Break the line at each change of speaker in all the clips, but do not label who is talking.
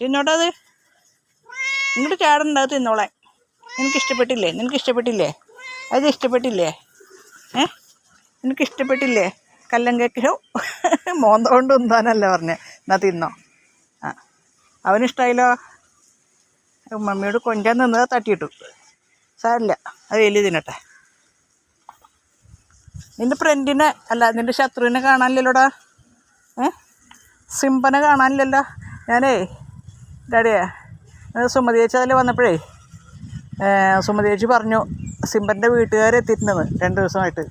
തിന്നോട്ടെ അത് ഇങ്ങോട്ട് ചാടണ്ട അത് തിന്നോളാൻ. നിനക്ക് ഇഷ്ടപ്പെട്ടില്ലേ നിനക്ക് ഇഷ്ടപ്പെട്ടില്ലേ അത് ഇഷ്ടപ്പെട്ടില്ലേ? ഏ? നിനക്ക് ഇഷ്ടപ്പെട്ടില്ലേ കല്ലം കേക്കോ മോന്ത കൊണ്ട് ഉന്താനല്ല പറഞ്ഞേ. എന്നാ തിന്നോ. ആ. അവനിഷ്ടായില്ലോ. മമ്മിയോട് കൊഞ്ചാൻ നിന്നത് തട്ടിയിട്ടു. സാരില്ല അത് എലി തിന്നട്ടെ. നിന്റെ ഫ്രണ്ടിനെ അല്ല നിന്റെ ശത്രുവിനെ കാണാനില്ലല്ലോടാ? ഏ? സിംബനെ കാണാനില്ലല്ലോ? ഞാനേ ഡാഡിയെ സുമതി ചേച്ചി അതിൽ വന്നപ്പോഴേ? സുമതി ചേച്ചി പറഞ്ഞു സിംബന്റെ വീട്ടുകാരെത്തിയിട്ടുണ്ടെന്ന് രണ്ട് ദിവസമായിട്ട്.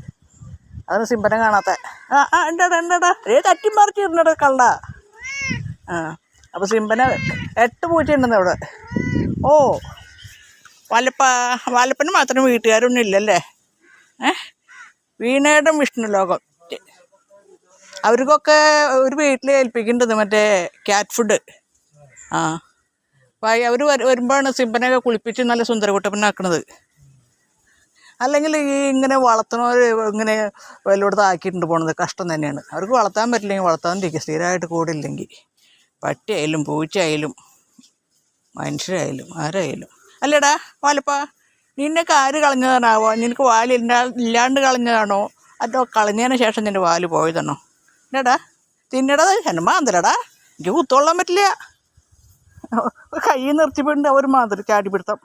അതാണ് സിംബനെ കാണാത്ത. ആ ആ ഉണ്ടാ ഉണ്ടാ ഏ തട്ടി മറിച്ചിരുന്നടാ കള്ള. ആ അപ്പോൾ സിംബനെ എട്ട് പൂച്ചയുണ്ടെന്ന് അവിടെ. ഓ വാലപ്പ വാലപ്പന് മാത്രം വീട്ടുകാരൊന്നും ഇല്ലല്ലേ? ഏ വീണയുടെ വിഷ്ണു ലോകം. അവർക്കൊക്കെ ഒരു വീട്ടിൽ ഏൽപ്പിക്കേണ്ടത് മറ്റേ ക്യാറ്റ് ഫുഡ് ആ. അവർ വരുമ്പോഴാണ് സിംബനെയൊക്കെ കുളിപ്പിച്ച് നല്ല സുന്ദരകുട്ടപ്പനാക്കണത്. അല്ലെങ്കിൽ ഈ ഇങ്ങനെ വളർത്തണവർ ഇങ്ങനെ വല്ലയിടത്ത് ആക്കിയിട്ടുണ്ട് പോണത്. കഷ്ടം തന്നെയാണ്. അവർക്ക് വളർത്താൻ പറ്റില്ലെങ്കിൽ വളർത്താതിരിക്കുക സ്ഥിരമായിട്ട് കൂടില്ലെങ്കിൽ പട്ടിയായാലും പൂച്ചയായാലും മനുഷ്യരായാലും ആരായാലും. അല്ലേടാ വാലപ്പാ നിന്നൊക്കെ ആര് കളഞ്ഞതാണാവോ? നിനക്ക് വാൽ ഇല്ലാണ്ട് കളഞ്ഞതാണോ? അതോ കളഞ്ഞതിന് ശേഷം നിന്റെ വാൽ പോയതാണോ? എന്നടാ തിന്നടാ എന്നെ മാന്തലടാ എനിക്ക് കുത്തോളാൻ പറ്റില്ല. കൈ നിർത്തിപ്പിട്ടുണ്ട് ഒരു മാതിരി ചാടിപ്പിടുത്തം.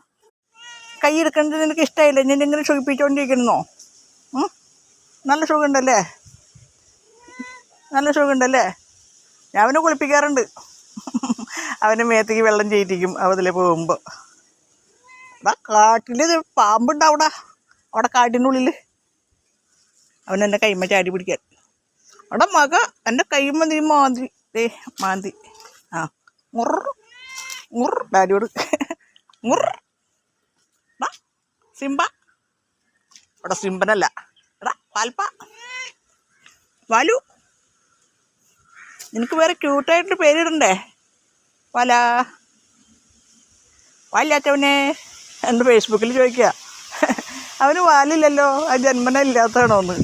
കൈ എടുക്കുന്നത് നിനക്ക് ഇഷ്ടമായില്ല ഞാൻ ഇങ്ങനെ സുഖിപ്പിച്ചുകൊണ്ടിരിക്കണോ നല്ല സുഖമുണ്ടല്ലേ? നല്ല സുഖമുണ്ടല്ലേ? ഞാൻ അവനെ കുളിപ്പിക്കാറുണ്ട്. അവനെ മേത്തേക്ക് വെള്ളം ചെയ്യിപ്പിക്കും. അവതിലെ പോകുമ്പോൾ അതാ കാട്ടിൽ പാമ്പുണ്ട് അവിടെ. കാട്ടിനുള്ളിൽ അവൻ എന്റെ കൈമ ചാടി പിടിക്കാൻ അവിടെ മക എന്റെ കൈമ നീ മാന്തി ദേ മാന്തി. ആ. മുറ മുറ ഡാഡിയോട് മുർ ഡാ, സിംബ എടാ സിംബനല്ല എടാ പാൽപ്പ വാലു നിനക്ക് വേറെ ക്യൂട്ടായിട്ട് പേരിടണ്ടേ? വല. വാലില്ലാത്തവനെ എന്റെ ഫേസ്ബുക്കിൽ ചോദിക്കുക അവന് വാലില്ലല്ലോ ആ ജന്മന ഇല്ലാത്തതാണോ ഒന്ന്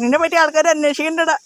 നിന്നെ പറ്റി ആൾക്കാർ അന്വേഷിക്കണ്ടടാ.